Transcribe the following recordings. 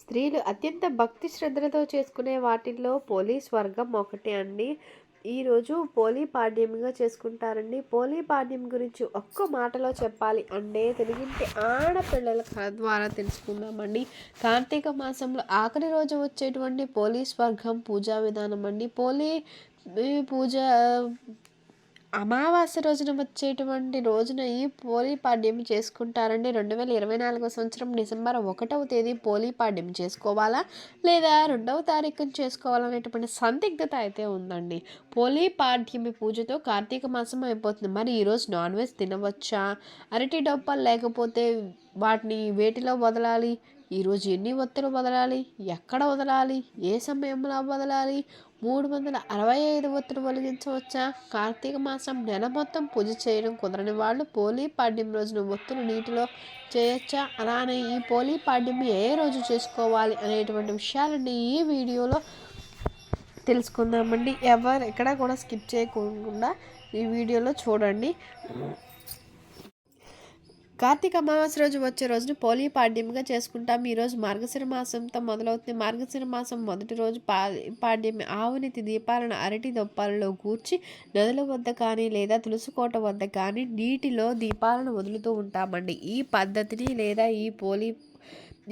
స్త్రీలు అత్యంత భక్తి శ్రద్ధలతో చేసుకునే వాటిల్లో పోలీస్ వర్గం ఒకటి అండి. ఈరోజు పోలీ పాడ్యంగా చేసుకుంటారండి. పోలీ పాడ్యం గురించి ఒక్క మాటలో చెప్పాలి అంటే తెలుగింటి ఆడపిల్లల కథ ద్వారా తెలుసుకుందామండి. కార్తీక మాసంలో ఆఖరి రోజు వచ్చేటువంటి పోలీస్ వర్గం పూజా విధానం అండి. పోలీ పూజ అమావాస్య రోజున వచ్చేటువంటి రోజున ఈ పోలీ పాడ్యం చేసుకుంటారండి. రెండు వేల ఇరవై నాలుగో సంవత్సరం డిసెంబర్ ఒకటవ తేదీ పోలీ పాడ్యం చేసుకోవాలా? లేదా రెండవ తారీఖున చేసుకోవాలనేటువంటి సందిగ్ధత అయితే ఉందండి. పోలీ పాడ్యమి పూజతో కార్తీక మాసం అయిపోతుంది. మరి ఈరోజు నాన్ వెజ్ తినవచ్చా? అరటి డొప్పలు లేకపోతే వాటిని వేటిలో వదలాలి? ఈరోజు ఎన్ని ఒత్తులు వదలాలి? ఎక్కడ వదలాలి? ఏ సమయంలో వదలాలి? మూడు వందల అరవై ఐదు ఒత్తులు వెలిగించవచ్చా కార్తీక మాసం నెల మొత్తం పూజ చేయడం కుదరని వాళ్ళు పోలీ పాడ్యం రోజున ఒత్తులు నీటిలో చేయొచ్చా? అలానే ఈ పోలీ పాడ్యం ఏ రోజు చేసుకోవాలి అనేటువంటి విషయాలన్నీ ఈ వీడియోలో తెలుసుకుందామండి. ఎవరు ఎక్కడ కూడా స్కిప్ చేయకుండా ఈ వీడియోలో చూడండి. కార్తీక అమావాస్య రోజు వచ్చే రోజును పోలీ పాడ్యంగా చేసుకుంటాం. ఈరోజు మార్గశిర మాసంతో మొదలవుతుంది. మార్గశిర మాసం మొదటి రోజు పా పాడ్యం ఆవునితి దీపాలను అరటి దొప్పాలలో కూర్చి నదుల వద్ద కానీ లేదా తులసికోట వద్ద కానీ నీటిలో దీపాలను వదులుతూ ఉంటామండి. ఈ పద్ధతిని లేదా ఈ పోలీ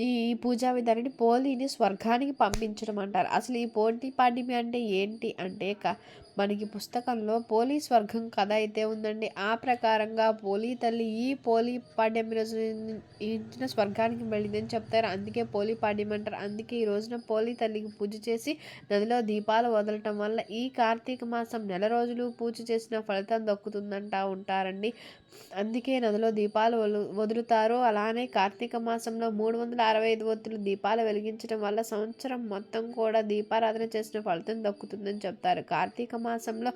ఈ పూజా విధానాన్ని పోలీని స్వర్గానికి పంపించడం అంటారు. అసలు ఈ పోటీ పాడ్యమి అంటే ఏంటి? అంటే మనకి పుస్తకంలో పోలీ స్వర్గం కథ అయితే ఉందండి. ఆ ప్రకారంగా పోలీ తల్లి ఈ పోలీ పాడ్యం రోజు ఇచ్చిన స్వర్గానికి వెళ్ళిందని చెప్తారు. అందుకే పోలీ పాడ్యం అంటారు. అందుకే ఈ రోజున పోలీ తల్లికి పూజ చేసి నదిలో దీపాలు వదలటం వల్ల ఈ కార్తీక మాసం నెల రోజులు పూజ చేసిన ఫలితం దక్కుతుందంటా ఉంటారండి. అందుకే నదిలో దీపాలు వదులుతారు అలానే కార్తీక మాసంలో మూడు వందల అరవై ఐదు ఒత్తులు దీపాలు వెలిగించడం వల్ల సంవత్సరం మొత్తం కూడా దీపారాధన చేసిన ఫలితం దక్కుతుందని చెప్తారు. కార్తీక మాసంలో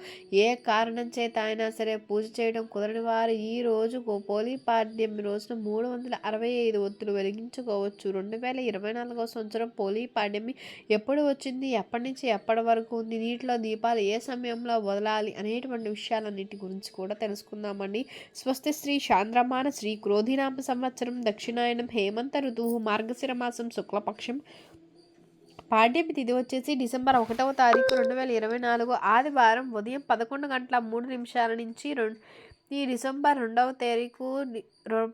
ఏ కారణం చేత అయినా సరే పూజ చేయడం కుదరని వారు ఈ రోజు పోలీ పాడ్యం రోజున మూడు వందల అరవై ఐదు ఒత్తులు వెలిగించుకోవచ్చు. రెండు వేల ఇరవై నాలుగో సంవత్సరం పోలీ పాడ్యమి ఎప్పుడు వచ్చింది ఎప్పటి నుంచి ఎప్పటి వరకు ఉంది నీటిలో దీపాలు ఏ సమయంలో వదలాలి అనేటువంటి విషయాలన్నిటి గురించి కూడా తెలుసుకుందామండి. స్వస్తి శ్రీ చాంద్రమాన శ్రీ క్రోధినామ సంవత్సరం దక్షిణాయనం హేమంత ఋతువు మార్గశిర మాసం శుక్లపక్షం. పాడ్యమి తిథి వచ్చేసి డిసెంబర్ ఒకటవ తారీఖు రెండు వేల ఇరవై నాలుగు ఆదివారం ఉదయం పదకొండు గంటల మూడు నిమిషాల నుంచి రెండు ఈ డిసెంబర్ రెండవ తారీఖు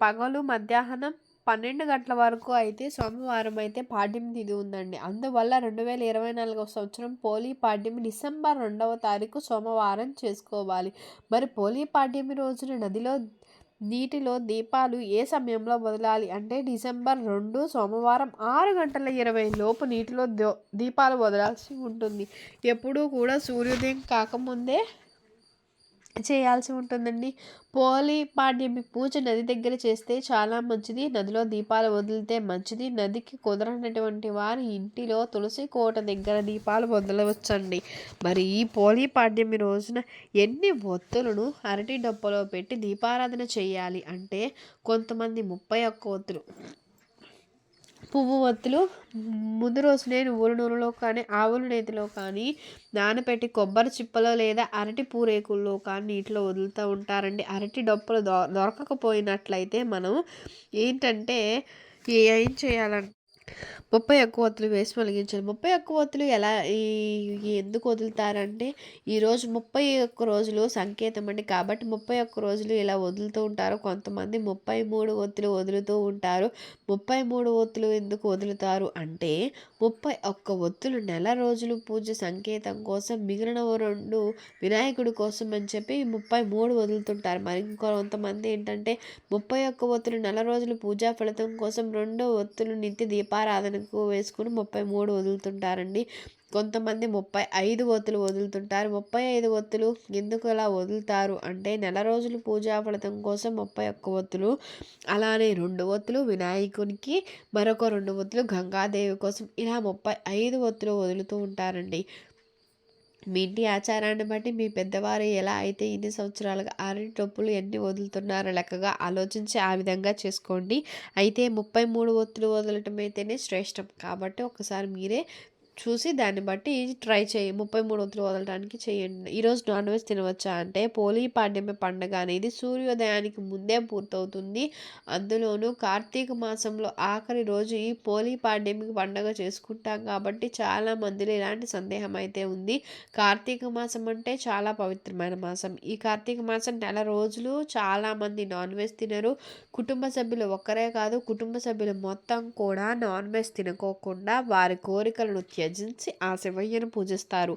పగలు మధ్యాహ్నం పన్నెండు గంటల వరకు అయితే సోమవారం అయితే పాడ్యం తిథి ఉందండి. అందువల్ల రెండు వేల ఇరవై నాలుగవ సంవత్సరం పోలీ పాడ్యమి డిసెంబర్ రెండవ తారీఖు సోమవారం చేసుకోవాలి. మరి పోలీ పాడ్యమి రోజున నదిలో నీటిలో దీపాలు ఏ సమయంలో వదలాలి అంటే డిసెంబర్ రెండు సోమవారం ఆరు గంటల ఇరవై లోపు నీటిలో దీపాలు వదలాల్సి ఉంటుంది. ఎప్పుడూ కూడా సూర్యోదయం కాకముందే చేయాల్సి ఉంటుందండి. పోలి పాడ్యమి పూజ నది దగ్గర చేస్తే చాలా మంచిది. నదిలో దీపాలు వదిలితే మంచిది. నదికి కుదరనటువంటి వారు ఇంటిలో తులసి కోట దగ్గర దీపాలు వదలవచ్చండి. మరి ఈ పోలి పాడ్యమి రోజున ఎన్ని ఒత్తులను అరటి డబ్బలో పెట్టి దీపారాధన చేయాలి అంటే కొంతమంది ముప్పై ఒక్క ఒత్తులు. పువ్వు ఒత్తులు ముందు రోజునే నువ్వుల నూనెలో కానీ ఆవుల నేతిలో కానీ నానబెట్టి కొబ్బరి చిప్పలో లేదా అరటి పూరేకుల్లో కానీ నీటిలో వదులుతూ ఉంటారండి. అరటి డొప్పలు దొ దొరకకపోయినట్లయితే మనం ఏంటంటే ఏం చేయాలంటే ముప్పై ఎక్కువ వత్తులు వేసి వెలిగించాలి. ముప్పై ఎక్కువ వత్తులు ఎలా ఈ ఎందుకు వదులుతారంటే ఈరోజు ముప్పై ఒక్క రోజులు సంకేతం అండి. కాబట్టి ముప్పై ఒక్క రోజులు ఇలా వదులుతూ ఉంటారు. కొంతమంది ముప్పై మూడు ఒత్తులు వదులుతూ ఉంటారు. ముప్పై మూడు ఒత్తులు ఎందుకు వదులుతారు అంటే ముప్పై ఒక్క ఒత్తులు నెల రోజులు పూజ సంకేతం కోసం మిగిలిన రెండు వినాయకుడి కోసం అని చెప్పి ముప్పై మూడు వదులుతుంటారు. మరి ఇంకొంతమంది ఏంటంటే ముప్పై ఒక్క ఒత్తులు నెల రోజులు పూజా ఫలితం కోసం రెండో ఒత్తులు నిత్య దీప వరకు వేసుకుని ముప్పై మూడు వదులుతుంటారండి. కొంతమంది ముప్పై ఐదు ఒత్తులు వదులుతుంటారు. ముప్పై ఐదు ఒత్తులు ఎందుకు అలా వదులుతారు అంటే నెల రోజులు పూజా ఫలితం కోసం ముప్పై ఒక్క ఒత్తులు అలానే రెండు ఒత్తులు వినాయకునికి మరొక రెండు ఒత్తులు గంగాదేవి కోసం ఇలా ముప్పై ఐదు ఒత్తులు వదులుతూ ఉంటారండి. మీ ఇంటి ఆచారాన్ని బట్టి మీ పెద్దవారు ఎలా అయితే ఇన్ని సంవత్సరాలుగా ఆరు డబ్బులు ఎన్ని వదులుతున్నారో లెక్కగా ఆలోచించి ఆ విధంగా చేసుకోండి. అయితే ముప్పై మూడు ఒత్తులు వదలటం అయితేనే శ్రేష్టం. కాబట్టి ఒకసారి మీరే చూసి దాన్ని బట్టి ట్రై చేయి. ముప్పై మూడు ఒత్తులు వదలడానికి చేయండి. ఈరోజు నాన్ వెజ్ తినవచ్చా అంటే పోలీ పాడ్యమి పండగ అనేది సూర్యోదయానికి ముందే పూర్తవుతుంది. అందులోనూ కార్తీక మాసంలో ఆఖరి రోజు ఈ పోలీ పాడ్యమికి పండగ చేసుకుంటాం కాబట్టి చాలా మందిలో ఇలాంటి సందేహం అయితే ఉంది. కార్తీక మాసం అంటే చాలా పవిత్రమైన మాసం. ఈ కార్తీక మాసం నెల రోజులు చాలామంది నాన్ వెజ్ తినరు. కుటుంబ సభ్యులు ఒక్కరే కాదు కుటుంబ సభ్యులు మొత్తం కూడా నాన్ వెజ్ తినుకోకుండా వారి కోరికలను త్యజించి ఆ శివయ్యను పూజిస్తారు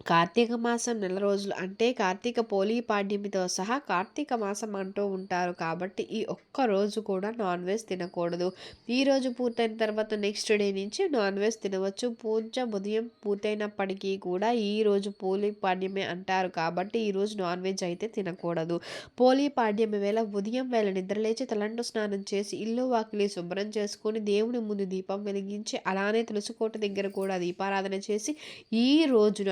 కార్తీక మాసం నెల రోజులు అంటే కార్తీక పోలీ పాడ్యమితో సహా కార్తీక మాసం అంటూ ఉంటారు కాబట్టి ఈ ఒక్క రోజు కూడా నాన్ వెజ్ తినకూడదు. ఈ రోజు పూర్తయిన తర్వాత నెక్స్ట్ డే నుంచి నాన్ వెజ్ తినవచ్చు. పూజ ఉదయం పూర్తయినప్పటికీ కూడా ఈ రోజు పోలీ పాడ్యమే అంటారు కాబట్టి ఈ రోజు నాన్ వెజ్ అయితే తినకూడదు. పోలీ పాడ్యమి వేళ ఉదయం వేళ నిద్రలేచి తలంటు స్నానం చేసి ఇల్లు వాకిలి శుభ్రం చేసుకొని దేవుని ముందు దీపం వెలిగించి అలానే తులసికోట దగ్గర కూడా దీపారాధన చేసి ఈ రోజున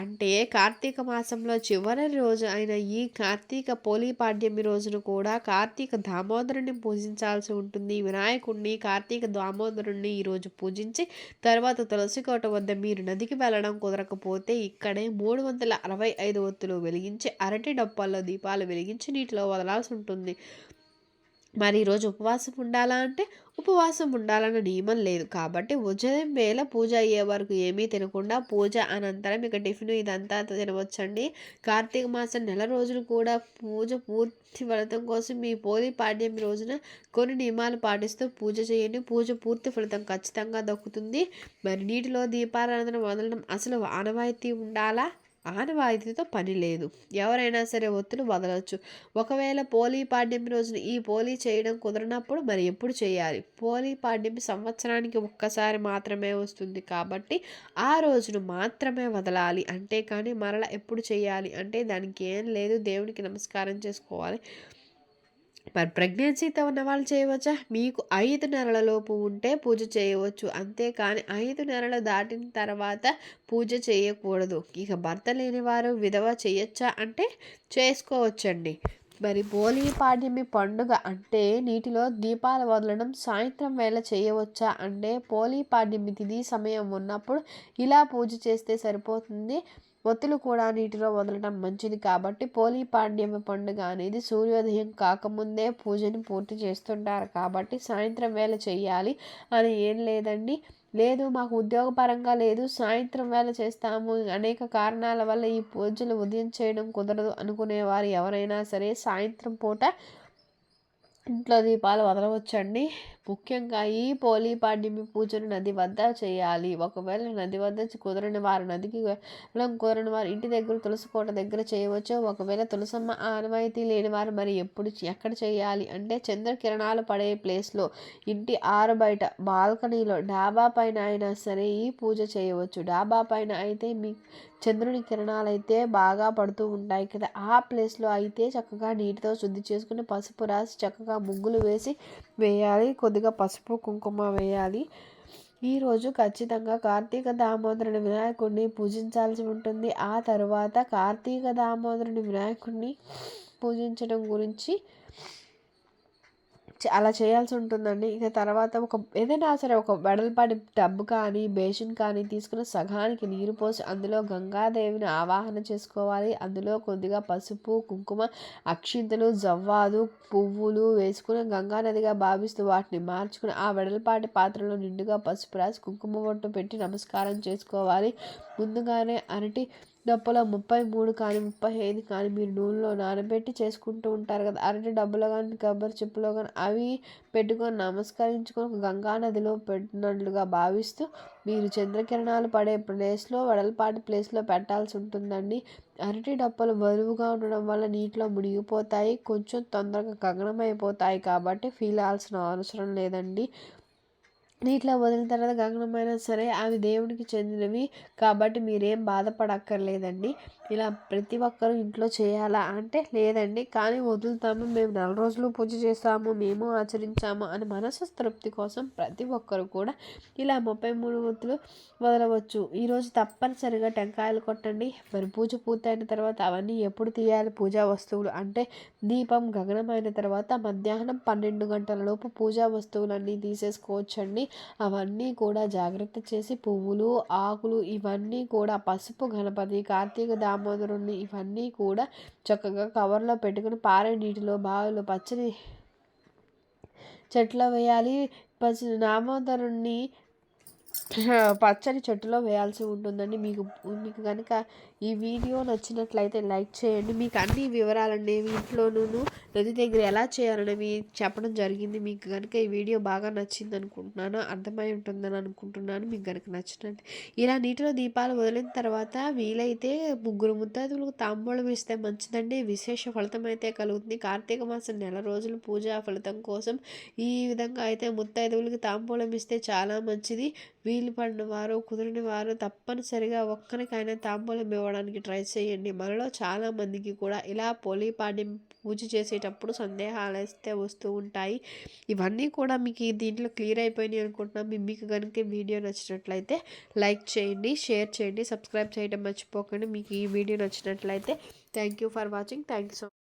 అంటే కార్తీక మాసంలో చివరి రోజు అయిన ఈ కార్తీక పోలీపాడ్యమి రోజున కూడా కార్తీక దామోదరుని పూజించాల్సి ఉంటుంది. వినాయకుడిని కార్తీక దామోదరుణ్ణి ఈరోజు పూజించి తర్వాత తులసికోట వద్ద మీరు నదికి వెళ్ళడం కుదరకపోతే ఇక్కడే మూడు వందల అరవై ఐదు ఒత్తులు వెలిగించి అరటి డప్పాల్లో దీపాలు వెలిగించి నీటిలో వదలాల్సి ఉంటుంది. మరి ఈరోజు ఉపవాసం ఉండాలా అంటే ఉపవాసం ఉండాలన్న నియమం లేదు కాబట్టి ఉదయం వేళ పూజ అయ్యే వరకు ఏమీ తినకుండా పూజ అనంతరం ఇక టిఫిన్ ఇదంతా తినవచ్చండి. కార్తీక మాసం నెల రోజులు కూడా పూజ పూర్తి ఫలితం కోసం మీ పోలి పాడ్యం రోజున కొన్ని నియమాలు పాటిస్తూ పూజ చేయండి. పూజ పూర్తి ఫలితం ఖచ్చితంగా దక్కుతుంది. మరి నీటిలో దీపారాధన వదలడం అసలు ఆనవాయితీ ఉండాలా? ఆనవాయితీతో పని లేదు. ఎవరైనా సరే ఒత్తులు వదలవచ్చు ఒకవేళ పోలీ పాడ్యం రోజున ఈ పోలీ చేయడం కుదరనప్పుడు మరి ఎప్పుడు చేయాలి? పోలీ పాడ్యం సంవత్సరానికి ఒక్కసారి మాత్రమే వస్తుంది కాబట్టి ఆ రోజును మాత్రమే వదలాలి. అంటే కానీ మరలా ఎప్పుడు చేయాలి? అంటే దానికి ఏం లేదు. దేవునికి నమస్కారం చేసుకోవాలి. మరి ప్రెగ్నెన్సీతో ఉన్న వాళ్ళు చేయవచ్చా? మీకు ఐదు నెలలలోపు ఉంటే పూజ చేయవచ్చు. అంతేకాని ఐదు నెలలు దాటిన తర్వాత పూజ చేయకూడదు. ఇక భర్త లేని వారు విధవ చేయొచ్చా? అంటే చేసుకోవచ్చండి. మరి బోలి పాడ్యమి పండుగ అంటే నీటిలో దీపాలు వదలడం సాయంత్రం వేళ చేయవచ్చా? అంటే పోలీ పాడ్యమి తిది సమయం ఉన్నప్పుడు ఇలా పూజ చేస్తే సరిపోతుంది. ఒత్తులు కూడా నీటిలో వదలడం మంచిది కాబట్టి పోలీ పాడ్యమి పండుగ అనేది సూర్యోదయం కాకముందే పూజని పూర్తి చేస్తుంటారు కాబట్టి సాయంత్రం వేళ చేయాలి అని ఏం లేదండి. లేదు మాకు ఉద్యోగపరంగా లేదు సాయంత్రం వేళ చేస్తాము. అనేక కారణాల వల్ల ఈ పూజలు ఉదయం చేయడం కుదరదు అనుకునేవారు ఎవరైనా సరే సాయంత్రం పూట ఇంట్లో దీపాలు వదలవచ్చండి. ముఖ్యంగా ఈ పోలీ పాడ్యమి పూజను నది వద్ద చేయాలి. ఒకవేళ నది వద్ద కుదరని వారు నదికి వెళ్ళడం కుదరని వారు ఇంటి దగ్గర తులసి కోట దగ్గర చేయవచ్చు ఒకవేళ తులసమ్మ ఆనవాయితీ లేని వారు మరి ఎప్పుడు ఎక్కడ చేయాలి? అంటే చంద్రకిరణాలు పడే ప్లేస్లో ఇంటి ఆరు బయట బాల్కనీలో డాబా పైన అయినా సరే ఈ పూజ చేయవచ్చు. డాబా పైన అయితే మీ చంద్రుని కిరణాలు అయితే బాగా పడుతూ ఉంటాయి కదా. ఆ ప్లేస్లో అయితే చక్కగా నీటితో శుద్ధి చేసుకుని పసుపు రాసి చక్కగా ముగ్గులు వేసి వేయాలి. కొద్దిగా పసుపు కుంకుమ వేయాలి. ఈరోజు ఖచ్చితంగా కార్తీక దామోదరుని వినాయకుడిని పూజించాల్సి ఉంటుంది. ఆ తర్వాత కార్తీక దామోదరుని వినాయకుడిని పూజించడం గురించి అలా చేయాల్సి ఉంటుందండి. ఇక తర్వాత ఒక ఏదైనా సరే ఒక వెడల్పాటి టబ్ కానీ బేసిన్ కానీ తీసుకుని సగానికి నీరు పోసి అందులో గంగాదేవిని ఆవాహన చేసుకోవాలి. అందులో కొద్దిగా పసుపు కుంకుమ అక్షింతలు జవ్వాదు పువ్వులు వేసుకుని గంగా నదిగా భావిస్తూ వాటిని మార్చుకుని ఆ వెడల్పాటి పాత్రలో నిండుగా పసుపు రాసి కుంకుమ బొట్టు పెట్టి నమస్కారం చేసుకోవాలి. ముందుగానే అరటి డబ్బులో ముప్పై మూడు కానీ ముప్పై ఐదు కానీ మీరు నూనెలో నానబెట్టి చేసుకుంటూ ఉంటారు కదా. అరటి డబ్బులో కానీ కొబ్బరి చెప్పులో కానీ అవి పెట్టుకొని నమస్కరించుకొని గంగా నదిలో పెట్టినట్లుగా భావిస్తూ మీరు చంద్రకిరణాలు పడే ప్లేస్లో వడలపాటి ప్లేస్లో పెట్టాల్సి ఉంటుందండి. అరటి డప్పలు బరువుగా ఉండడం వల్ల నీటిలో మునిగిపోతాయి కొంచెం తొందరగా గగనమైపోతాయి కాబట్టి ఫీల్ అవ్వాల్సిన అవసరం లేదండి. నీటిలో వదిలిన తర్వాత గగనమైనా సరే అవి దేవునికి చెందినవి కాబట్టి మీరేం బాధపడక్కర్లేదండి. ఇలా ప్రతి ఒక్కరూ ఇంట్లో చేయాలా అంటే లేదండి. కానీ వదులుతాము మేము నెల రోజులు పూజ చేస్తాము మేము ఆచరించాము అని మనసు తృప్తి కోసం ప్రతి ఒక్కరు కూడా ఇలా ముప్పై మూడు వత్తులు వదలవచ్చు. ఈరోజు తప్పనిసరిగా టెంకాయలు కొట్టండి. మరి పూజ పూర్తయిన తర్వాత అవన్నీ ఎప్పుడు తీయాలి? పూజా వస్తువులు అంటే దీపం గగనమైన తర్వాత మధ్యాహ్నం పన్నెండు గంటల లోపు పూజా వస్తువులన్నీ తీసేసుకోవచ్చండి. అవన్నీ కూడా జాగ్రత్త చేసి పువ్వులు ఆకులు ఇవన్నీ కూడా పసుపు గణపతి కార్తీక దామోదరుణ్ణి ఇవన్నీ కూడా చక్కగా కవర్లో పెట్టుకుని పారే నీటిలో బావిలో పచ్చని చెట్ల వేయాలి. పచ్చ దామోదరుణ్ణి పచ్చని చెట్టులో వేయాల్సి ఉంటుందండి. మీకు మీకు కనుక ఈ వీడియో నచ్చినట్లయితే లైక్ చేయండి. మీకు అన్ని వివరాలనేవి ఇంట్లోనూ నది దగ్గర ఎలా చేయాలనేవి చెప్పడం జరిగింది. మీకు కనుక ఈ వీడియో బాగా నచ్చింది అనుకుంటున్నాను అర్థమై ఉంటుందని అనుకుంటున్నాను. మీకు కనుక నచ్చినట్టు ఇలా నీటిలో దీపాలు వదిలిన తర్వాత వీలైతే ముగ్గురు ముత్తైదులకు తాంబూలం ఇస్తే మంచిదండి. విశేష ఫలితం అయితే కలుగుతుంది. కార్తీక మాసం నెల రోజులు పూజా ఫలితం కోసం ఈ విధంగా అయితే ముత్తైదువులకి తాంబూలం ఇస్తే చాలా మంచిది. వీలు పడిన వారు కుదిరిన వారు తప్పనిసరిగా ఒక్కరికైనా తాంబూలం ఇవ్వడానికి ట్రై చేయండి. మనలో చాలామందికి కూడా ఇలా పోలీపాడ్యం పూజ చేసేటప్పుడు సందేహాలు అయితే వస్తూ ఉంటాయి. ఇవన్నీ కూడా మీకు దీంట్లో క్లియర్ అయిపోయినాయి అనుకుంటున్నాం. మీకు కనుక వీడియో నచ్చినట్లయితే లైక్ చేయండి షేర్ చేయండి సబ్స్క్రైబ్ చేయడం మర్చిపోకండి. మీకు ఈ వీడియో నచ్చినట్లయితే thank you for watching. Thank you so